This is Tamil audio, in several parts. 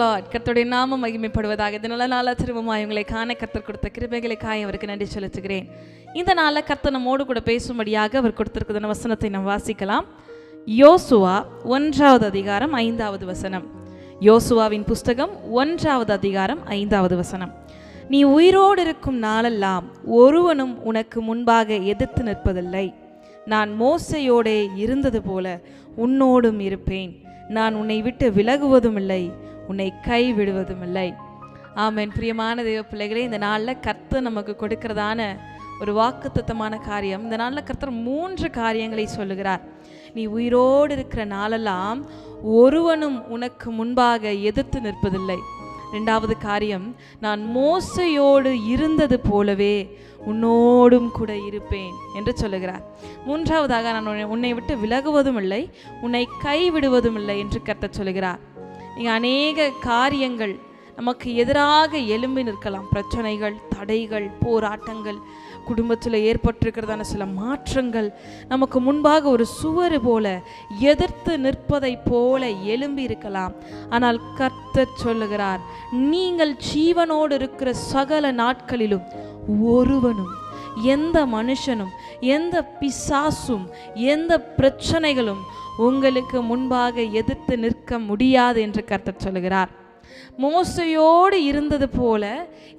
லார்ட் கர்த்தருடைய நாமம் மகிமைப்படுவதாக. இந்த நல்ல நாளாக திரும்பமாக உங்களை காண கர்த்தர் கொடுத்த கிருபைகளுக்காக அவருக்கு நன்றி செலுத்துகிறேன். இந்த நாளில் கர்த்தர் நம்மோடு கூட பேசும்படியாக அவர் கொடுத்திருக்கிற வசனத்தை நாம் வாசிக்கலாம். யோசுவா ஒன்றாவது அதிகாரம் ஐந்தாவது வசனம். யோசுவாவின் புஸ்தகம் ஒன்றாவது அதிகாரம் ஐந்தாவது வசனம். நீ உயிரோடு இருக்கும் நாளெல்லாம் ஒருவனும் உனக்கு முன்பாக எதிர்த்து நிற்பதில்லை. நான் மோசையோடே இருந்தது போல உன்னோடும் இருப்பேன். நான் உன்னை விட்டு விலகுவதும் இல்லை. உன்னை கை விடுவதும் இல்லை பிரியமான தெய்வ பிள்ளைகளே இந்த நாளில் கர்த்தர் நமக்கு கொடுக்கிறதான ஒரு வாக்குத்தத்தமான காரியம் இந்த நாளில் கர்த்தர் மூன்று காரியங்களை சொல்லுகிறார். நீ உயிரோடு இருக்கிற நாளெல்லாம் ஒருவனும் உனக்கு முன்பாக எதிர்த்து நிற்பதில்லை. ரெண்டாவது காரியம் நான் மோசையோடு இருந்தது போலவே உன்னோடும் கூட இருப்பேன் என்று சொல்லுகிறார். மூன்றாவதாக நான் உன்னை- உன்னை விட்டு விலகுவதும் இல்லை உன்னை கைவிடுவதும் இல்லை என்று கர்த்தர் சொல்லுகிறார். இங்கே அநேக காரியங்கள் நமக்கு எதிராக எழும்பி நிற்கலாம். பிரச்சனைகள் தடைகள் போராட்டங்கள் குடும்பத்தில் ஏற்பட்டிருக்கிறதான சில மாற்றங்கள் நமக்கு முன்பாக ஒரு சுவர் போல எதிர்த்து நிற்பதை போல எழும்பி இருக்கலாம். ஆனால் கர்த்தர் சொல்லுகிறார் நீங்கள் ஜீவனோடு இருக்கிற சகல நாட்களிலும் ஒருவனும் எந்த மனுஷனும் எந்த பிசாசும் எந்த பிரச்சனைகளும் உங்களுக்கு முன்பாக எதிர்த்து நிற்க முடியாது என்று கர்த்தர் சொல்லுகிறார். மோசையோடு இருந்தது போல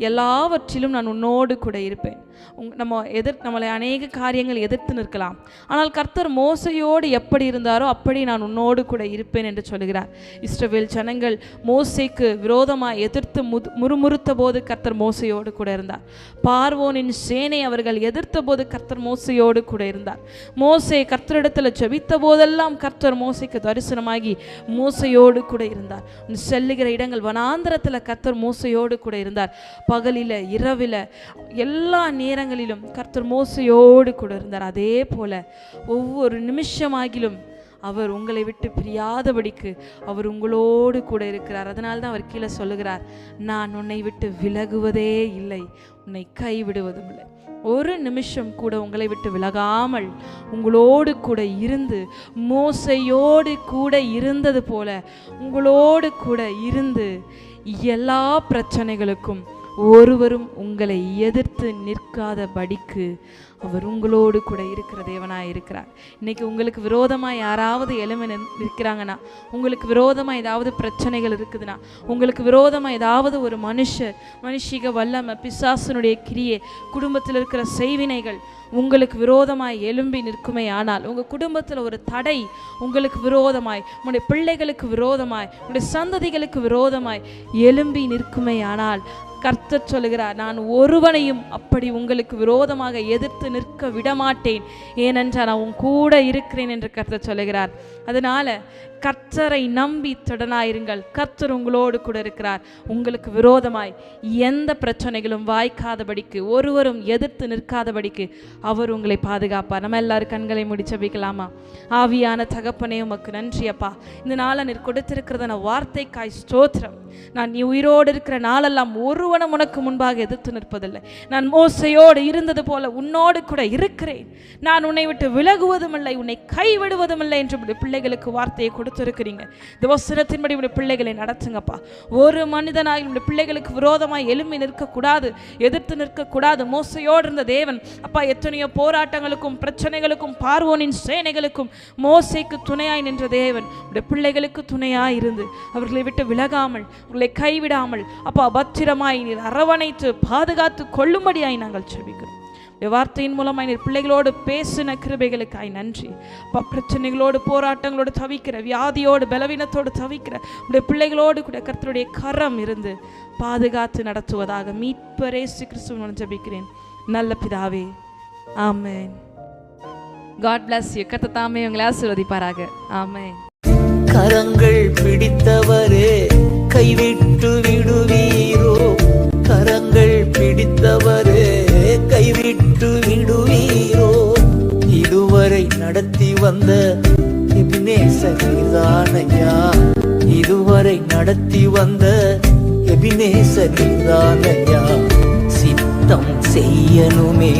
எல்லாவற்றிலும் நான் உன்னோடு கூட இருப்பேன். உங் நம்ம எதிர் நம்மளை அநேக காரியங்கள் எதிர்த்து நிற்கலாம். ஆனால் கர்த்தர் மோசையோடு எப்படி இருந்தாரோ அப்படி நான் உன்னோடு கூட இருப்பேன் என்று சொல்கிறார் இஸ்ரவேல் ஜனங்கள் மோசைக்கு விரோதமாக எதிர்த்து முது முறுமுறுத்த போது கர்த்தர் மோசையோடு கூட இருந்தார். பார்வோனின் சேனை அவர்கள் எதிர்த்த போது கர்த்தர் மோசையோடு கூட இருந்தார். மோசை கர்த்தரிடத்தில் ஜபித்த போதெல்லாம் கர்த்தர் மோசைக்கு தரிசனமாகி மோசையோடு கூட இருந்தார். செல்லுகிற இடங்கள் வனாந்திரத்தில் கர்த்தர் மோசையோடு கூட இருந்தார். பகலில் இரவில் எல்லா நேரங்களிலும் கர்த்தர் மோசையோடு கூட இருந்தார். அதே போல ஒவ்வொரு நிமிஷமாகிலும் அவர் உங்களை விட்டு பிரியாதபடிக்கு அவர் உங்களோடு கூட இருக்கிறார். அதனால தான் அவர் கீழே சொல்லுகிறார் நான் உன்னை விட்டு விலகுவதே இல்லை உன்னை கைவிடுவதும் இல்லை. ஒரு நிமிஷம் கூட உங்களை விட்டு விலகாமல் உங்களோடு கூட இருந்து மோசையோடு கூட இருந்தது போல உங்களோடு கூட இருந்து எல்லா பிரச்சனைகளுக்கும் ஒருவரும் உங்களை எதிர்த்து நிற்காத படிக்கு அவர் உங்களோடு கூட இருக்கிற தேவனாய் இருக்கிறார். இன்னைக்கு உங்களுக்கு விரோதமாக யாராவது எழுமி நின்- நிற்கிறாங்கன்னா உங்களுக்கு விரோதமாக ஏதாவது பிரச்சனைகள் இருக்குதுன்னா உங்களுக்கு விரோதமாக ஏதாவது ஒரு மனுஷர் மனுஷிக வல்லமை பிசாசனுடைய கிரியை குடும்பத்தில் இருக்கிற செய்வினைகள் உங்களுக்கு விரோதமாய் எழும்பி நிற்குமே ஆனால் உங்கள் குடும்பத்தில் ஒரு தடை உங்களுக்கு விரோதமாய் உங்களுடைய பிள்ளைகளுக்கு விரோதமாய் உங்களுடைய சந்ததிகளுக்கு விரோதமாய் எழும்பி நிற்குமே ஆனால் கர்த்தர் சொல்லுகிறார் நான் ஒருவனையும் அப்படி உங்களுக்கு விரோதமாக எதிர்த்து நிற்க விடமாட்டேன். ஏனென்றால் நான் உன் கூட இருக்கிறேன் என்று கர்த்தர் சொல்லுகிறார். அதனால கர்த்தரை நம்பி தொடனாயிருங்கள் கர்த்தர் உங்களோடு கூட இருக்கிறார். உங்களுக்கு விரோதமாய் எந்த பிரச்சனைகளும் வாய்க்காதபடிக்கு ஒருவரும் எதிர்த்து நிற்காதபடிக்கு அவர் உங்களை பாதுகாப்பார். நம்ம எல்லாரும் கண்களை முடிச்ச வைக்கலாமா? ஆவியான தகப்பனே உமக்கு நன்றி அப்பா. இந்த நாளை நீர் கொடுத்திருக்கிறதான வார்த்தைக்காய் ஸ்தோத்திரம். நான் நீ உயிரோடு இருக்கிற நாளெல்லாம் ஒரு ஒருவனும் உனக்கு முன்பாக எதிர்த்து நிற்பதில்லை. நான் மோசையோடு இருந்தது போல உன்னோடு கூட இருக்கிறேன். நான் உன்னை விட்டு விலகுவதும் இல்லை உன்னை கைவிடுவதும் இல்லை என்று பிள்ளைகளுக்கு வார்த்தையை கொடுத்திருக்கிறீங்க. இந்த உடைய பிள்ளைகளை நடத்துங்கப்பா. ஒரு மனிதனாக உடைய பிள்ளைகளுக்கு விரோதமாய் எழும்பி நிற்கக்கூடாது எதிர்த்து நிற்கக்கூடாது. மோசையோடு இருந்த தேவன் அப்பா எத்தனையோ போராட்டங்களுக்கும் பிரச்சனைகளுக்கும் பார்வோனின் சேனைகளுக்கும் மோசைக்கு துணையாய் நின்ற தேவன் உடைய பிள்ளைகளுக்கு துணையாய் இருந்து அவர்களை விட்டு விலகாமல் உங்களை கைவிடாமல் அப்பா பத்திரமாய் நீர் அரவணைத்து பாதுகாத்து கொள்ளும்படியாய் நாங்கள் செபிக்கிறோம். வார்த்தையின் மூலமாக நீர் பிள்ளைகளோடு பேசின கிருபைகளுக்காய் நன்றி. அப்பா பிரச்சனைகளோடு போராட்டங்களோடு தவிக்கிற வியாதியோடு பலவீனத்தோடு தவிக்கிற உடைய பிள்ளைகளோடு கூட கர்த்தருடைய கரம் இருந்து பாதுகாத்து நடத்துவதாக மீட்பரேசு கிறிஸ்துவன் ஜபிக்கிறேன். நல்ல பிதாவே ஆமேன். God plus you. கர்த்தர் தாமே உங்களை ஆசீர்வதிப்பாராக. ஆமென். கரங்கள் பிடித்தவரே கைவிட்டு விடுவீரோ? கரங்கள் பிடித்தவரே கைவிட்டு விடுவீரோ? இதுவரை நடத்தி வந்த எபினேசரிதானையா இதுவரை நடத்தி வந்த எபினேசரிதானையா சித்தம் செய்யணுமே